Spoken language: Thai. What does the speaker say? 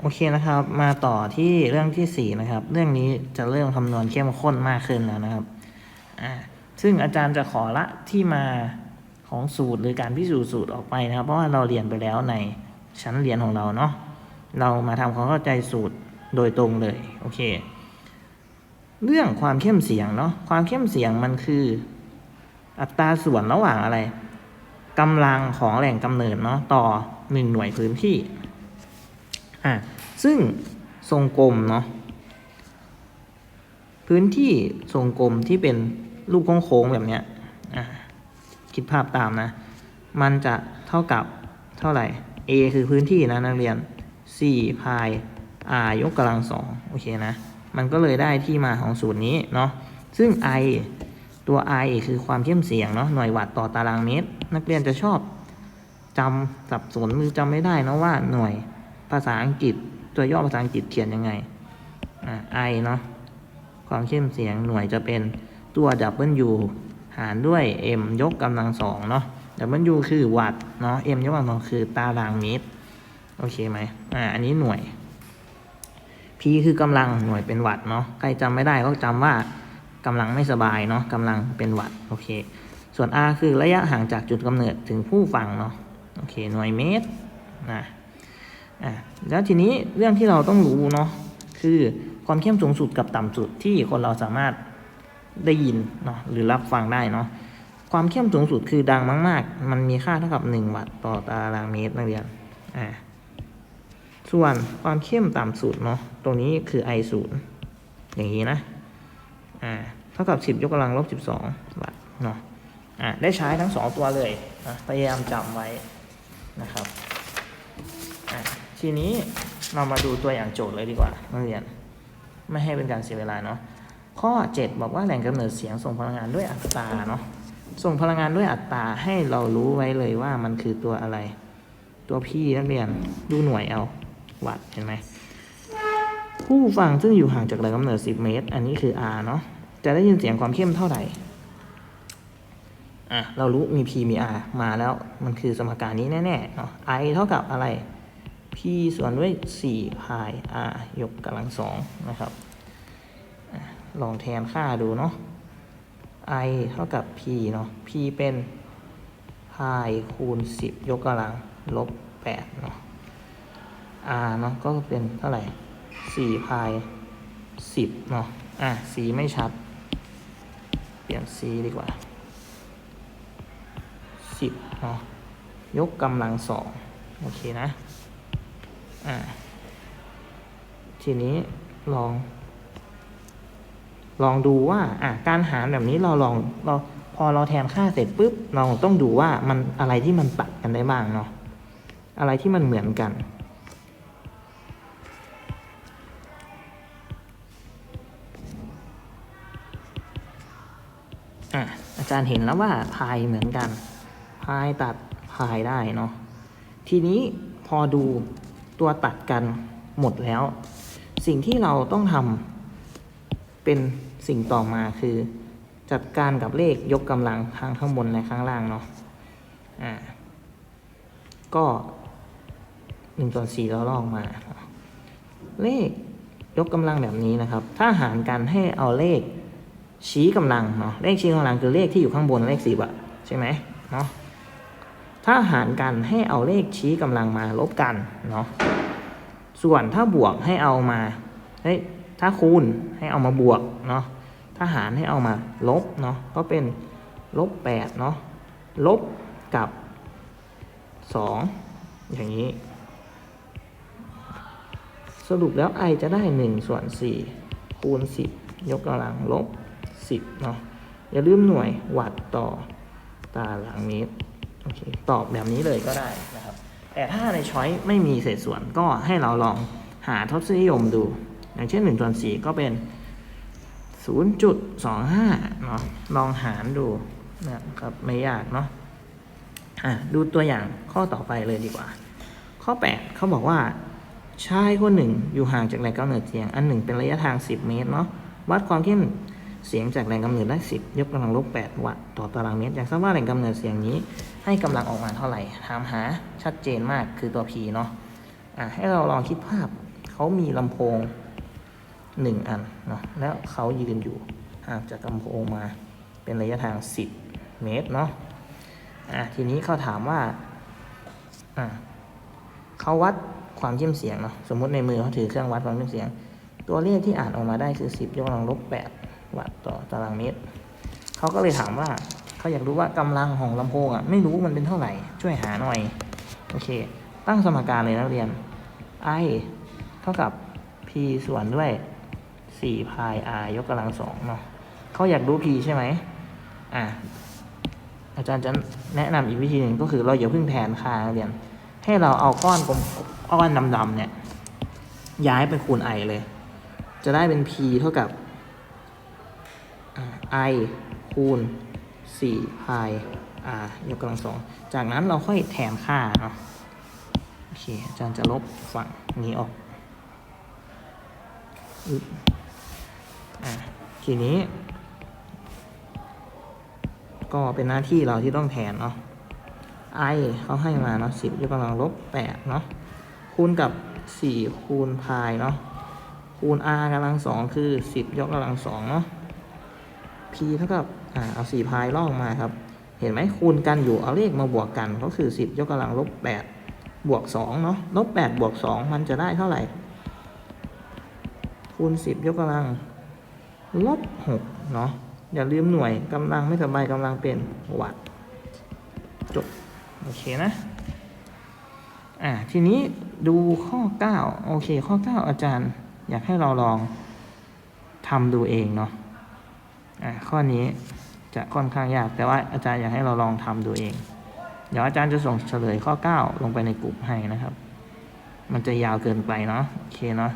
โอเคนะครับ มาต่อที่เรื่องที่สี่นะครับ เรื่องนี้จะเริ่มคำนวณเข้มข้นมากขึ้นแล้วนะครับอ่าซึ่งอาจารย์จะขอละที่มาของสูตรหรือการพิสูจน์สูตรออกไปนะครับ เพราะว่าเราเรียนไปแล้วในชั้นเรียนของเราเนาะเรามาทำความเข้าใจสูตรโดยตรงเลยโอเค เรื่องความเข้มเสียงเนาะความเข้มเสียงมันคือ อัตราส่วนระหว่างอะไรกำลังของแหล่งกำเนิดเนาะต่อหนึ่งหน่วยพื้นที่ อะซึ่งทรงกลมเนาะพื้นที่ทรงกลมที่เป็นรูปโค้งๆแบบเนี้ยคิดภาพตามนะ มันจะเท่ากับเท่าไหร่ a คือพื้นที่นะนักเรียน4พาย r ยกกำลังสองโอเคนะ มันก็เลยได้ที่มาของสูตรนี้เนาะซึ่ง i ตัว i คือความเข้มเสียงเนาะหน่วยวัตต์ต่อตารางเมตร นักเรียนจะชอบจำสับสนหรือจำไม่ได้นะว่าหน่วย ภาษาอังกฤษตัวย่อภาษาอังกฤษเขียนยังไงอ่า I เนาะความเข้มเสียงหน่วยจะเป็นตัว W หารด้วย M ยกกำลังสองเนาะ W คือวัตต์เนาะ M ยกกำลังสองคือตารางเมตรโอเคไหมอ่าอันนี้หน่วย P คือกำลังหน่วยเป็นวัตต์เนาะใครจำไม่ได้ก็จำว่ากำลังไม่สบายเนาะกำลังเป็นวัตต์โอเค ส่วน R คือระยะห่างจากจุดกำเนิดถึงผู้ฟังเนาะโอเคหน่วยเมตรนะ อะแล้วทีนี้เรื่องที่เราต้องรู้เนาะคือความเข้มสูงสุดกับต่ำสุดที่คนเราสามารถได้ยินเนาะหรือรับฟังได้เนาะความเข้มสูงสุดคือดังมาก ๆ มันมีค่าเท่ากับ 1 วัตต์ต่อตารางเมตรนักเรียนอ่าส่วนความเข้มต่ำสุดเนาะตรงนี้คือ I 0อย่างนี้นะอ่าเท่ากับ 10 ยกกำลังลบ 12 วัตต์เนาะอ่าได้ใช้ทั้ง 2 ตัวเลยนะพยายามจำไว้นะครับ ทีนี้เรามาดูตัวอย่างโจทย์เลยดีกว่านักเรียน ไม่ให้เป็นการเสียเวลาเนาะข้อ 7 บอกว่าแหล่งกำเนิดเสียงส่งพลังงานด้วยอัตราเนาะส่งพลังงานด้วยอัตราให้เรารู้ไว้เลยว่ามันคือตัวอะไร ตัวพี่นักเรียนดูหน่วยเอาวัตต์เห็นไหมผู้ฟังซึ่งอยู่ห่างจากแหล่งกำเนิด 10 เมตร อันนี้คือ R เนาะจะได้ยินเสียงความเข้มเท่าไหร่อะเรารู้มี P มี R มาแล้วมันคือสมการนี้แน่ๆเนาะ I เท่ากับอะไร p ส่วนด้วย4พาย r ยกกำลังสองนะครับ ลองแทนค่าดูเนาะ i เท่ากับ p เนาะ p เป็นพายคูณ 10 ยกกำลังลบ8เนาะ r เนาะก็เป็นเท่าไหร่4พาย10เนาะ อะ สีไม่ชัด เปลี่ยนสีดีกว่า 10เนาะ ยกกำลังสองโอเคนะ ทีนี้ลอง ลองดูว่าอะการหารแบบนี้เราลองเราพอเราแทนค่าเสร็จปุ๊บเราต้องดูว่ามันอะไรที่มันตัดกันได้บ้างเนาะอะไรที่มันเหมือนกัน อะอาจารย์เห็นแล้วว่าพายเหมือนกัน พายตัดพายได้เนาะทีนี้พอดู ตัวตัดกันหมดแล้ว สิ่งที่เราต้องทำเป็นสิ่งต่อมาคือ จัดการกับเลขยกกำลังข้างข้างบนและข้างล่างเนาะอ่าก็หนึ่งส่วนสี่เราลอกมา เลขยกกำลังแบบนี้นะครับ ถ้าหารกันให้เอาเลขชี้กำลังเนาะเลขชี้กำลังคือเลขที่อยู่ข้างบนเลขสิบอะใช่ไหมเนาะ ถ้าหารกันให้เอาเลขชี้กำลังมาลบกันเนาะส่วนถ้าบวกให้เอามาเฮ้ยถ้าคูณให้เอามาบวกเนาะถ้าหารให้เอามาลบเนาะก็เป็นลบแปดเนาะลบกับสองอย่างนี้ สรุปแล้ว i จะได้ 1 ส่วน 4 คูณ 10 ยกกำลังลบ 10เนาะอย่าลืมหน่วยวัตต์ต่อตารางเมตร โอเคตอบแบบนี้เลยก็ได้นะครับ แต่ถ้าในช้อยไม่มีเศษส่วนก็ให้เราลองหาทศนิยมดู อย่างเช่น1ส่วน4ก็เป็น 0.25เนาะลองหารดูนะครับไม่ยากเนาะอะดูตัวอย่างข้อต่อไปเลยดีกว่า ข้อ 8 เขาบอกว่าชายคนหนึ่งอยู่ห่างจากแหล่งกำเนิดเสียง อันหนึ่งเป็นระยะทาง 10 เมตรเนาะวัดความเข้ม เสียงจากแหล่งกำเนิดได้ 10 ยกกำลังลบ 8 วัตต์ต่อตารางเมตรอยากทราบว่าแหล่งกำเนิดเสียงนี้ ให้กำลังออกมาเท่าไหร่ถามหาชัดเจนมากคือตัว P เนาะอะให้เราลองคิดภาพเขามีลำโพงหนึ่งอันเนาะแล้วเขายืนอยู่ห่างจากลำโพงมาเป็นระยะทาง 10 เมตรเนาะอะทีนี้เขาถามว่าอะเขาวัดความเข้มเสียงเนาะสมมติในมือเขาถือเครื่องวัดความเข้มเสียง ตัวเลขที่อ่านออกมาได้คือ 10 ยกกำลังลบ8 วัตต์ต่อตารางเมตรเขาก็เลยถามว่าเขาอยากรู้ว่ากำลังของลำโพงอะไม่รู้มันเป็นเท่าไหร่ ช่วยหาหน่อยโอเค ตั้งสมการเลยนักเรียน i เท่ากับ p ส่วนด้วย4 pi r ยกกำลังสองเนาะเขาอยากรู้ p ใช่ไหมอะอาจารย์จะแนะนำอีกวิธีหนึ่งก็คือเราอย่าเพิ่งแทนค่านักเรียน ให้เราเอาก้อนกลมก้อนดำๆเนี่ย ย้ายไปคูณ i เลย จะได้เป็น p เท่ากับ i คูณ4 pi r ยกกำลังสองจากนั้นเราค่อยแทนค่าเนาะโอเคอาจารย์จะลบฝั่งนี้ออกอะทีนี้ ก็เป็นหน้าที่เราที่ต้องแทนเนาะ i เขาให้มาเนาะสิบยกกำลังลบแปดเนาะคูณกับสี่คูณพายเนาะคูณ r กำลังสองคือสิบยกกำลังสองเนาะ p เท่ากับอ่าเอาสี่พายลอกมาครับ เห็นไหมคูณกันอยู่เอาเลขมาบวกกันก็คือสิบยกกำลังลบแปดบวกสองเนาะลบแปดบวกสองมันจะได้เท่าไหร่คูณสิบยกกำลังลบหกเนาะอย่าลืมหน่วยกำลังไม่สบายกำลังเป็นวัตต์จบโอเคนะอ่าทีนี้ดูข้อ 9 โอเค ข้อ 9 อาจารย์ อยากให้เราลองทำดูเองเนาะ ข้อนี้จะค่อนข้างยาก แต่ว่าอาจารย์อยากให้เราลองทำดูเอง เดี๋ยวอาจารย์จะส่งเฉลยข้อ 9 ลงไปในกลุ่มให้นะครับ มันจะยาวเกินไปเนาะโอเคเนาะ